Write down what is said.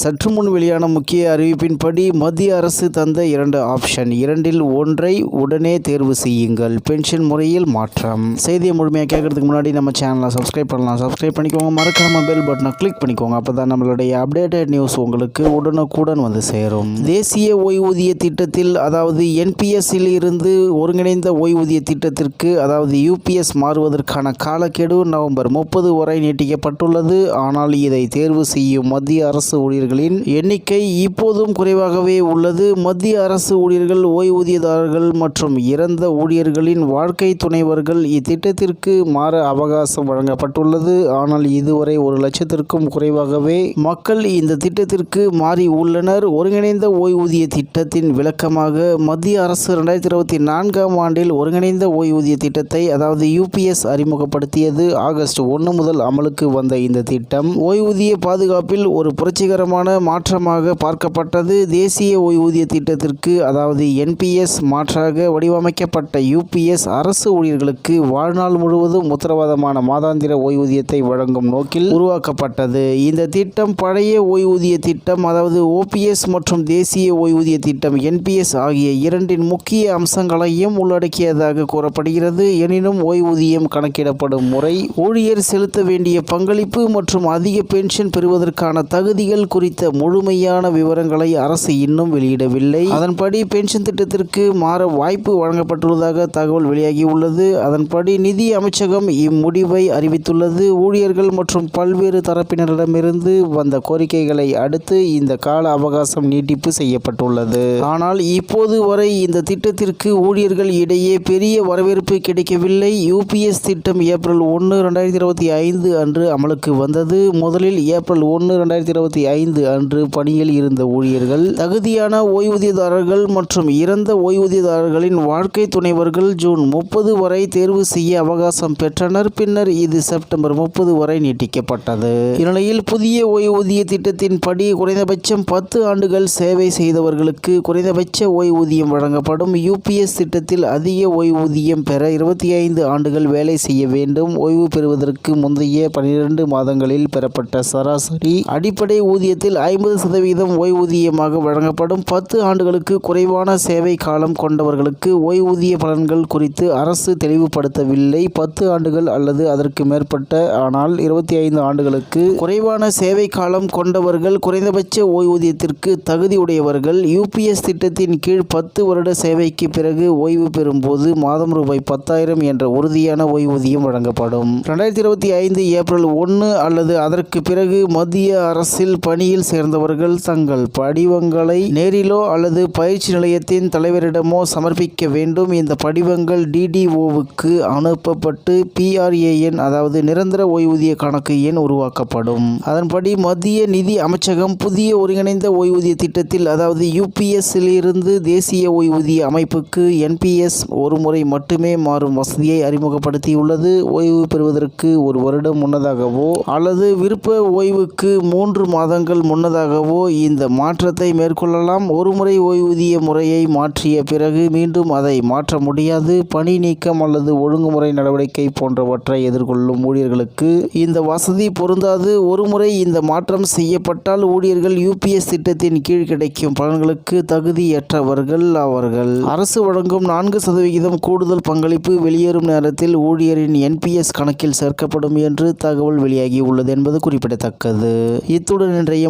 சற்று முன் வெளியான முக்கிய அறிவிப்பின்படி மத்திய அரசு தந்த இரண்டு ஆப்ஷன் இரண்டில் ஒன்றை உடனே தேர்வு செய்யுங்கள். பென்ஷன் முறையில் மாற்றம். செய்தியை முழுமையாக கேட்கறதுக்கு முன்னாடி நம்ம சேனலை சப்ஸ்கிரைப் பண்ணலாம். சப்ஸ்கிரைப் பண்ணிக்கோங்க. மறக்காம பெல் பட்டனை கிளிக் பண்ணிக்கோங்க. அப்போ தான் நம்மளுடைய அப்டேட்டட் நியூஸ் உங்களுக்கு உடனுக்குடன் வந்து சேரும். தேசிய ஓய்வூதிய திட்டத்தில் அதாவது என்பிஎஸ்ஸில் இருந்து ஒருங்கிணைந்த ஓய்வூதிய திட்டத்திற்கு அதாவது யூபிஎஸ் மாறுவதற்கான காலக்கெடு நவம்பர் முப்பது வரை நீட்டிக்கப்பட்டுள்ளது. ஆனால் இதை தேர்வு செய்யும் மத்திய அரசு ஊழியர்கள் ஊழியர்களின் எண்ணிக்கை இப்போதும் குறைவாகவே உள்ளது. மத்திய அரசு ஊழியர்கள் ஓய்வூதியதாரர்கள் மற்றும் இறந்த ஊழியர்களின் வாழ்க்கை துணைவர்கள் இத்திட்டத்திற்கு மாற அவகாசம் வழங்கப்பட்டுள்ளது. ஆனால் இதுவரை ஒரு லட்சத்திற்கும் குறைவாகவே மக்கள் இந்த திட்டத்திற்கு மாறி உள்ளனர். ஒருங்கிணைந்த ஓய்வூதிய திட்டத்தின் விளக்கமாக மத்திய அரசு ரெண்டாயிரத்தி இருபத்தி நான்காம் ஆண்டில் ஒருங்கிணைந்த ஓய்வூதிய திட்டத்தை அதாவது யூபிஎஸ் அறிமுகப்படுத்தியது. ஆகஸ்ட் ஒன்று முதல் அமலுக்கு வந்த இந்த திட்டம் ஓய்வூதிய பாதுகாப்பில் ஒரு புரட்சிகரமான மாற்றமாக பார்க்கப்பட்டது தேசிய ஓய்வூதிய திட்டத்திற்கு அதாவது என்பிஎஸ் மாற்றாக வடிவமைக்கப்பட்ட யூபிஎஸ் அரசு ஊழியர்களுக்கு வாழ்நாள் முழுவதும் உத்தரவாதமான மாதாந்திர ஓய்வூதியத்தை வழங்கும் நோக்கில் உருவாக்கப்பட்டது. இந்த திட்டம் பழைய ஓய்வூதிய திட்டம் அதாவது ஓபிஎஸ் மற்றும் தேசிய ஓய்வூதிய திட்டம் என்பிஎஸ் ஆகிய இரண்டின் முக்கிய அம்சங்களையும் உள்ளடக்கியதாக கூறப்படுகிறது. எனினும் ஓய்வூதியம் கணக்கிடப்படும் முறை ஊழியர் செலுத்த வேண்டிய பங்களிப்பு மற்றும் அதிக பென்ஷன் பெறுவதற்கான தகுதிகள் குறித்து முழுமையான விவரங்களை அரசு இன்னும் வெளியிடவில்லை. அதன்படி பென்ஷன் திட்டத்திற்கு மாற வாய்ப்பு வழங்கப்பட்டுள்ளதாக தகவல் வெளியாகியுள்ளது. அதன்படி நிதி அமைச்சகம் இம்முடிவை அறிவித்துள்ளது. ஊழியர்கள் மற்றும் பல்வேறு தரப்பினரிடமிருந்து வந்த கோரிக்கைகளை அடுத்து இந்த கால அவகாசம் நீட்டிப்பு செய்யப்பட்டுள்ளது. ஆனால் இப்போது வரை இந்த திட்டத்திற்கு ஊழியர்கள் இடையே பெரிய வரவேற்பு கிடைக்கவில்லை. யூபிஎஸ் திட்டம் ஏப்ரல் ஒன்று ரெண்டாயிரத்தி இருபத்தி ஐந்து அன்று அமலுக்கு வந்தது. முதலில் ஏப்ரல் ஒன்று ரெண்டாயிரத்தி இருபத்தி ஐந்து அன்று பணியில் இருந்த ஊழியர்கள் தகுதியான ஓய்வூதியதாரர்கள் மற்றும் இறந்த ஓய்வூதியதாரர்களின் வாழ்க்கை துணைவர்கள் ஜூன் முப்பது வரை தேர்வு செய்ய அவகாசம் பெற்றனர். பின்னர் இது செப்டம்பர் முப்பது வரை நீட்டிக்கப்பட்டது. இந்நிலையில் புதிய ஓய்வூதிய திட்டத்தின் படி குறைந்தபட்சம் பத்து ஆண்டுகள் சேவை செய்தவர்களுக்கு குறைந்தபட்ச ஓய்வூதியம் வழங்கப்படும். யூபிஎஸ் திட்டத்தில் அதிக ஓய்வூதியம் பெற இருபத்தி ஐந்து ஆண்டுகள் வேலை செய்ய வேண்டும். ஓய்வு பெறுவதற்கு முந்தைய பனிரெண்டு மாதங்களில் பெறப்பட்ட சராசரி அடிப்படை ஊதியத்தில் ஐம்பது சதவீதம் ஓய்வூதியமாக வழங்கப்படும் பத்து ஆண்டுகளுக்கு குறைவான சேவை காலம் கொண்டவர்களுக்கு ஓய்வூதிய பலன்கள் குறித்து அரசு தெளிவுபடுத்தவில்லை. பத்து ஆண்டுகள் அல்லது அதற்கு மேற்பட்ட ஆனால் இருபத்தி ஐந்து ஆண்டுகளுக்கு குறைவான சேவை காலம் கொண்டவர்கள் குறைந்தபட்ச ஓய்வூதியத்திற்கு தகுதியுடையவர்கள் யூபிஎஸ் திட்டத்தின் கீழ் பத்து வருட சேவைக்கு பிறகு ஓய்வு பெறும்போது மாதம் ரூபாய் பத்தாயிரம் என்ற உறுதியான ஓய்வூதியம் வழங்கப்படும். ரெண்டாயிரத்தி இருபத்தி ஐந்து ஏப்ரல் ஒன்று அல்லது அதற்கு பிறகு மத்திய அரசில் பணியில் சேர்ந்தவர்கள் தங்கள் படிவங்களை நேரிலோ அல்லது பயிற்சி நிலையத்தின் தலைவரிடமோ சமர்ப்பிக்க வேண்டும். இந்த படிவங்கள் டிடிஓவுக்கு அனுப்பப்பட்டு பிஆர்ஏஎன் அதாவது நிரந்தர ஓய்வூதிய கணக்கு எண் உருவாக்கப்படும். அதன்படி மத்திய நிதி அமைச்சகம் புதிய ஒருங்கிணைந்த ஓய்வூதிய திட்டத்தில் அதாவது யூபிஎஸ்ஸில் இருந்து தேசிய ஓய்வூதிய அமைப்புக்கு என்பிஎஸ் ஒரு முறை மட்டுமே மாறும் வசதியை அறிமுகப்படுத்தியுள்ளது. ஓய்வு பெறுவதற்கு ஒரு வருடம் முன்னதாகவோ அல்லது விருப்ப ஓய்வுக்கு மூன்று மாதங்கள் முன்னதாகவோ இந்த மாற்றத்தை மேற்கொள்ளலாம். ஒருமுறை ஓய்வூதிய முறையை மாற்றிய பிறகு மீண்டும் அதை மாற்ற முடியாது. பணி நீக்கம் அல்லது ஒழுங்குமுறை நடவடிக்கை போன்றவற்றை எதிர்கொள்ளும் ஊழியர்களுக்கு இந்த வசதி பொருந்தாது. ஒருமுறை இந்த மாற்றம் செய்யப்பட்டால் ஊழியர்கள் யூபிஎஸ் திட்டத்தின் கீழ் கிடைக்கும் பலன்களுக்கு தகுதியற்றவர்கள் அவர்கள். அரசு வழங்கும் நான்கு சதவிகிதம் கூடுதல் பங்களிப்பு வெளியேறும் நேரத்தில் ஊழியரின் என்பிஎஸ் கணக்கில் சேர்க்கப்படும் என்று தகவல் வெளியாகி உள்ளது என்பது குறிப்பிடத்தக்கது. இத்துடன் இன்றைய